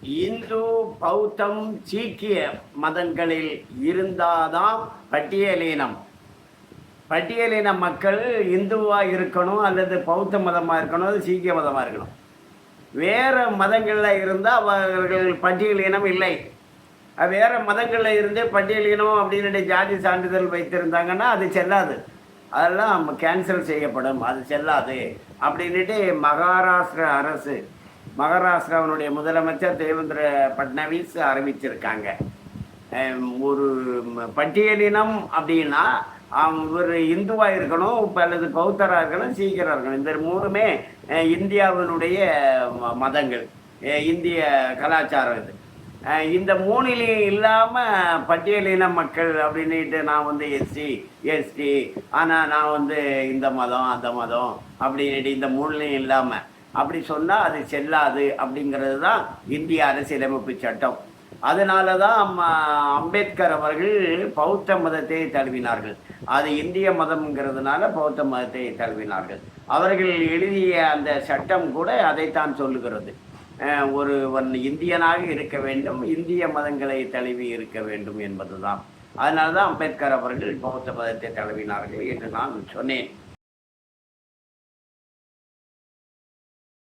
இந்து பௌத்தம் சீக்கிய மதங்களில் இருந்தாதான் பட்டியலினம். பட்டியலின மக்கள் இந்துவாக இருக்கணும் அல்லது பௌத்த மதமாக இருக்கணும் அது சீக்கிய மதமாக இருக்கணும். வேறு மதங்களில் இருந்தால் அவர்கள் பட்டியலினம் இல்லை. வேறு மதங்களில் இருந்து பட்டியலினம் அப்படின்னு ஜாதி சான்றிதழ் வைத்திருந்தாங்கன்னா அது செல்லாது. அதெல்லாம் கேன்சல் செய்யப்படும். அது செல்லாது. அப்படின்ட்டு மகாராஷ்டிர அரசு மகாராஷ்டிராவினுடைய முதலமைச்சர் தேவேந்திர பட்னவிஸ் அறிவிச்சிருக்காங்க. ஒரு பட்டியலினம் அப்படின்னா இவர் ஒரு இந்துவாக இருக்கணும் இப்போ அல்லது பௌத்தராக இருக்கணும் சீக்கிரம் இருக்கணும். இந்த மூணுமே இந்தியாவினுடைய மதங்கள். இந்திய கலாச்சாரம் இது. இந்த மூணிலையும் இல்லாமல் பட்டியலின மக்கள் அப்படின்னுட்டு நான் வந்து எஸ்சி எஸ்டி ஆனால் நான் வந்து இந்த மதம் அந்த மதம் அப்படின்ட்டு இந்த மூணுலையும் இல்லாமல் அப்படி சொன்னால் அது செல்லாது அப்படிங்கிறது தான் இந்திய அரசியலமைப்பு சட்டம். அதனால தான் அம்பேத்கர் அவர்கள் பௌத்த மதத்தை தழுவினார்கள். அது இந்திய மதம்ங்கிறதுனால பௌத்த மதத்தை தழுவினார்கள். அவர்கள் எழுதிய அந்த சட்டம் கூட அதைத்தான் சொல்லுகிறது. ஒருவன் இந்தியனாக இருக்க வேண்டும் இந்திய மதங்களை தழுவி இருக்க வேண்டும் என்பதுதான். அதனால தான் அம்பேத்கர் அவர்கள் பௌத்த மதத்தை தழுவினார்கள் என்று நான் சொன்னேன்.